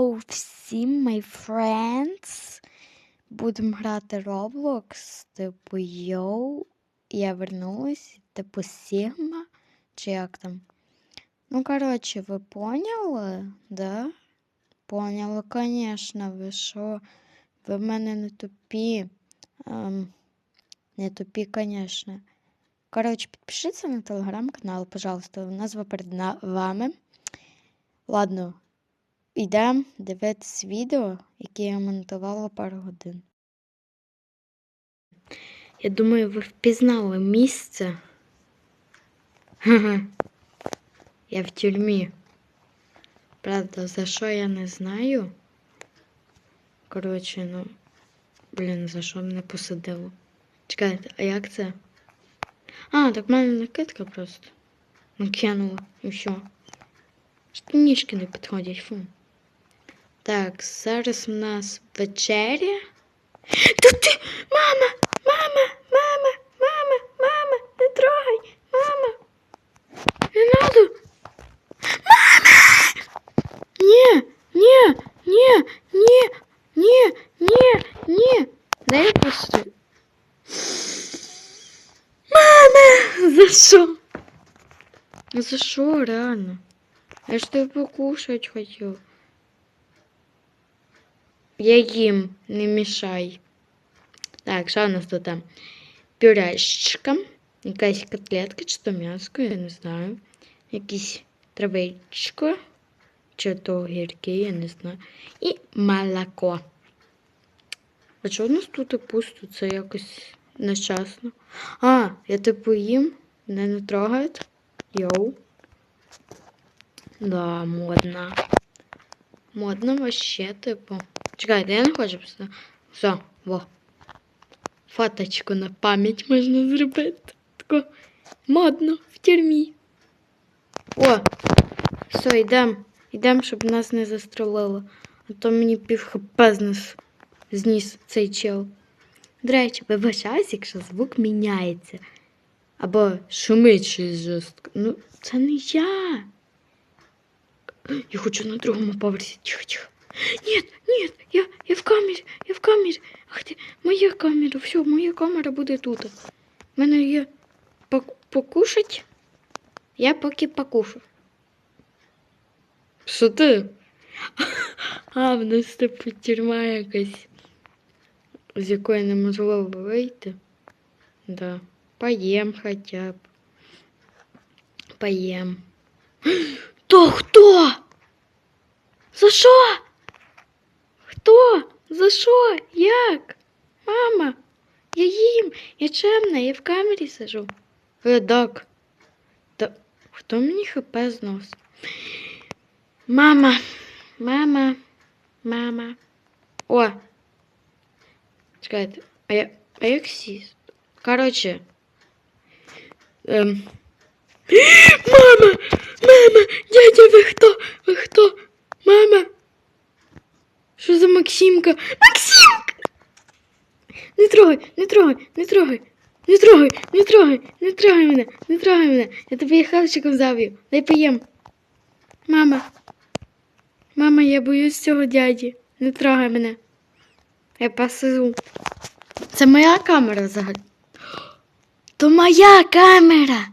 Hello всім, my friends. Будемо грати Roblox. Типу, йоу. Я вернулась. Типу, Sigma. Чи як там? Ну, коротше, ви поняли, да? Поняли, конечно, ви що? Ви в мене не тупі. Ем, не тупі, конечно. Коротше, підпишіться на телеграм-канал, пожалуйста. Назва перед вами. Ладно, Йдемо дивитись відео, яке я монтувала пару годин. Я думаю, ви впізнали місце. Я в тюрмі. Правда, за що я не знаю. Коротше, ну, блін, за що мене посадило? Чекайте, а як це? А, так в мене накидка просто. Накинула і все. Ніжки не підходять, фу. Так, зараз в нас вечеря. Тут ти! Мама! Мама! Мама! Мама! Мама! Не трогай! Мама! Не надо! Мама! Ні! Ні! Ні! Ні! Ні! Ні! Ні! Дай я. Мама! За що? За що, реально? Я ж тебе покушать хотів. Я їм, не мішай. Так, що у нас тут? там? Пюрешечка, якась котлетка чи то м'яско, я не знаю. Якісь травичко, чи то огірки, я не знаю. І молоко. А чого у нас тут пусто? Це якось нещасно. А, я типу їм, не трогають. Йоу. Да, модно. Модно вообще, типу. Чекайте, я не хочу просто. Все, во. Фоточку на пам'ять можна зробити. Тако модно в тюрмі. О! Все, йдемо. Йдемо, щоб нас не застрелило. А то мені пів хп знес, зніс цей чел. До речі, вибачаюсь, якщо звук міняється. Або шумить щось жорстко. Ну, це не я. Я хочу на другому поверсі. Тихо, тихо. Нет, нет, я, я в камері, я в камері. Ах ти, моя камера, все, моя камера буде тут. У мене є покушать. Я поки покушу. Що ти? А, в нас типу тюрма якась, з якої неможливо вийти. Да. Поїм хоча б. Поїм. То хто? За що? Хто? За що? Як? Мама, я їм, я чемна, я в камері сижу. Видок. Та хто мені хп знос? Мама, мама, мама. О. Чекайте, а я, а як сість? Короче. Ем. Мама! Мама! Дядя, ви хто? Ви хто? Мама! Що за Максимка? Максимка! Не трогай, не трогай, не трогай, не трогай, не трогай, не трогай мене, не трогай мене. Я тебе хавчиком зав'ю. Дай поїм. Мама. Мама, я боюсь цього дяді. Не трогай мене. Я посижу. Це моя камера взагалі. То моя камера.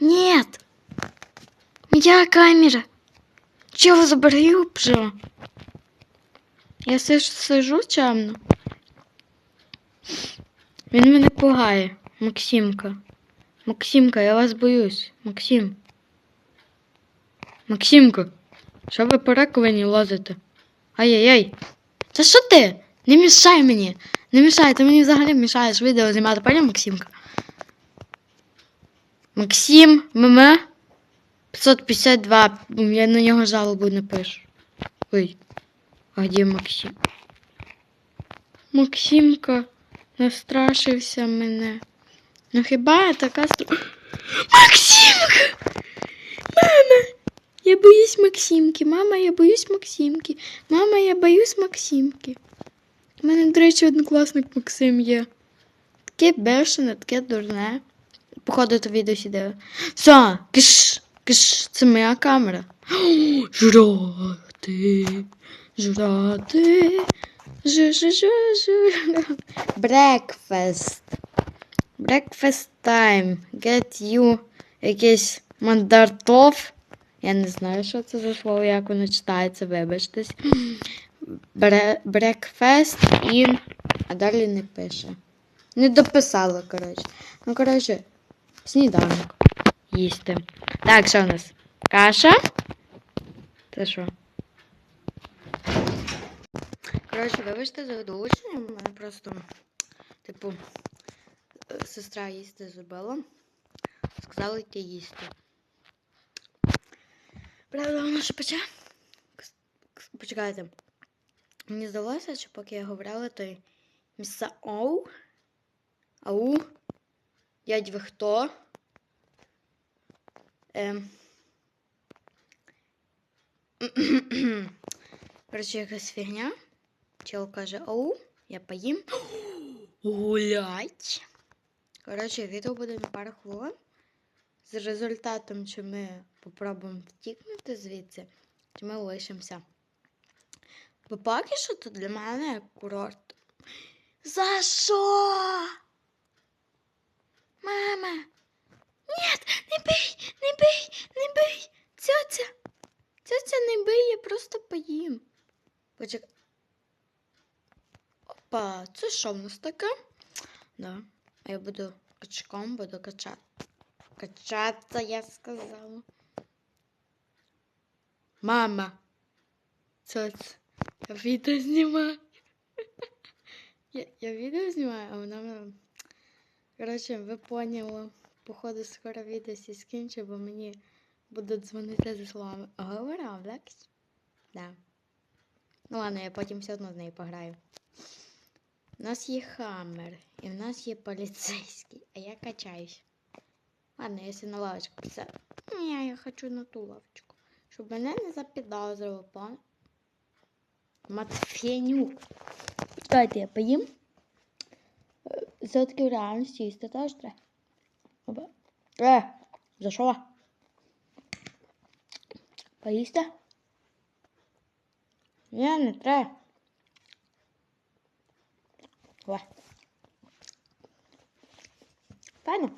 Нет. Моя камера. Чего забрал вже? Я все ж сижу чемно. Він мене пугає. Максимка. Максимка, я вас боюсь. Максим. Максимка. Що ви по раковині лазите? Ай-яй-яй. Та що ти? Не мішай мені. Не мішай, ти мені взагалі мішаєш відео знімати, поняв, Максимка? Максим, ММ 552. Я на нього жалобу напишу. Ой, а где Максим? Максимка настрашився мене. Ну хіба я така стра... Максимка! Мама! Я боюсь Максимки. Мама, я боюсь Максимки. Мама, я боюсь Максимки. У мене, до речі, однокласник Максим є. Таке бешене, таке дурне. Походу, то відео сідає. Все, киш, киш, це моя камера. Жрати, жрати, ж ж ж ж Брекфест. Breakfast time. Get you якийсь мандартов. Я не знаю, що це за слово, як воно читається, вибачтесь. Breakfast in. А далі не пише. Не дописала, коротше. Ну, коротше, сніданок. Їсти. Так, що в нас? Каша? Це що? Коротше, вибачте за долучення. У мене просто, типу, сестра їсти зробила. Сказала йти їсти. Правда, воно ще пече? Почекайте. Мені здалося, що поки я говорила, то міса оу. Ау. Дядь ви хто? Ем. Коротше, якась фігня. Чел каже ау, я поїм. Гулять. Коротше, відео буде на пару хвилин. З результатом, чи ми попробуємо втікнути звідси, чи ми лишимося. Бо поки що тут для мене курорт. За що? Мама. Нет, не бий, не бий, не бий. Цьоця. Цьоця не бий, я просто поїм. Почекай. Опа, це що в нас таке? Да. А я буду качком, буду качати. Качаться, я сказала. Мама. Цьоць. Я відео знімаю. Я, я відео знімаю, а вона мене. Коротше, ви поняли. Походу, скоро відео всі скінчу, бо мені будуть дзвонити зі словами. Говорав, Лекс? Да. Ну ладно, я потім все одно з нею пограю. У нас є хаммер, і в нас є поліцейський, а я качаюсь. Ладно, якщо на лавочку писати. Ні, я хочу на ту лавочку. Щоб мене не запідозрило, пан. Матфенюк. Чекайте, я поїм. Все-таки в реальності їсти теж треба. Опа. Е, за? Поїсти? Ні, не треба. О. Файно.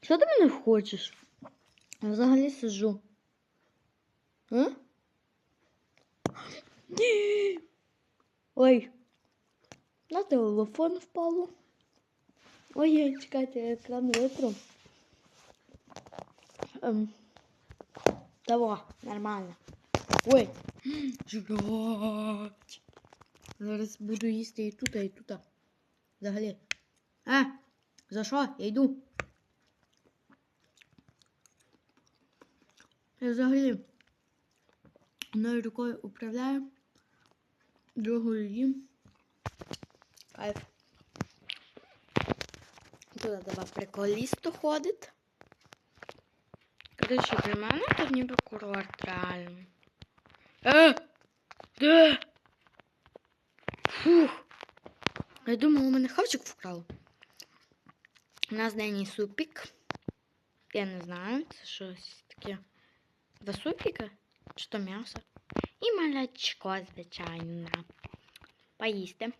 Що ти мене хочеш? Я взагалі сижу. А? Ой. На телефон впало. Ой, чекайте, я екран витру. Ем. Того, нормально. Ой. Жрать. Зараз буду їсти і тут, і тут. Взагалі. А, за що? Я йду. Я взагалі одною рукою управляю, другою їм. Кайф. Туди два приколісту ходить. Коротше, для мене тут ніби курорт реально. Е! Де? Фух. Я думала, у мене хавчик вкрав. У нас денний супік. Я не знаю, це щось таке. Два супіка? Чи то м'ясо? І молочко, звичайно. Поїсти.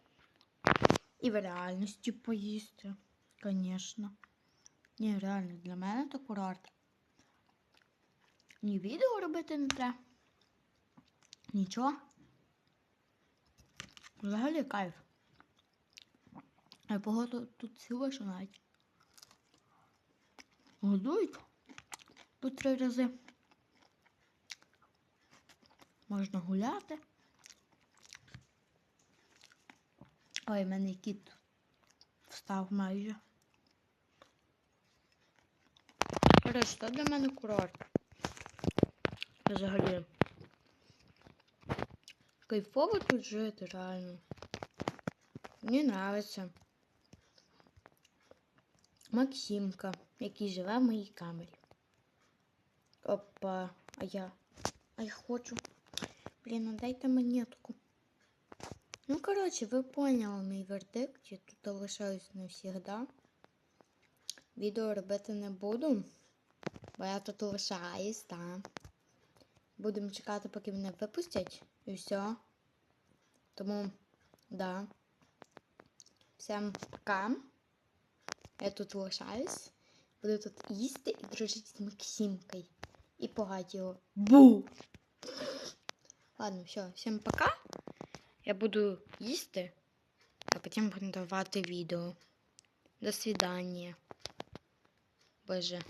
І в реальності поїсти. Звісно. Ні, реально, для мене це курорт. Ні відео робити не треба. Нічого. Взагалі кайф. А погода тут ціла, що навіть. Годують тут три рази. Можна гуляти. Ой, в мене кіт встав майже. Коротше, це для мене курорт. Взагалі. Кайфово тут жити, реально. Мені нравиться. Максимка, який живе в моїй камері. Опа, а я. А я хочу. Блін, ну дайте монетку. Ну, коротше, ви поняли мій вердикт. Я тут лишаюсь навсігда. Відео робити не буду. Бо я тут лишаюсь, так. Будемо чекати, поки мене випустять. І все. Тому, да. Всім пока. Я тут лишаюсь. Буду тут їсти і дружити з Максимкою. І пугати його. Бу! Ладно, все, всім пока. Я буду їсти, а потім буду давати відео. До свидання. Боже.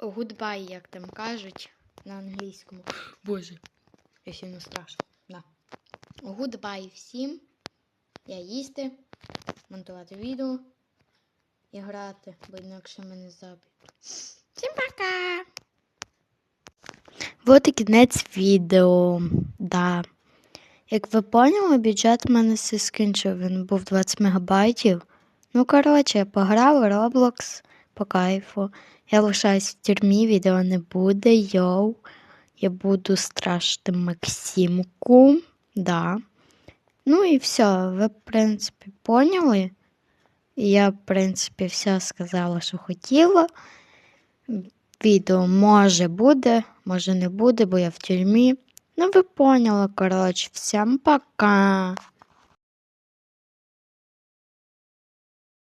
Гудбай, як там кажуть на англійському. Боже. Я сильно страшно. Да. Гудбай всім. Я їсти, монтувати відео і грати, бо інакше мене заб'ють. Всім пока! Вот і кінець відео. Да. Як ви поняли, бюджет в мене все скінчив. Він був 20 мегабайтів. Ну, коротше, я пограв Roblox по кайфу. Я лишаюсь в тюрмі, відео не буде. Йоу. Я буду страшити Максимку. Да. Ну і все, ви, в принципі, поняли. Я, в принципі, все сказала, що хотіла. Відео може буде, може не буде, бо я в тюрмі. Ну, ви поняли, коротше, всім пока.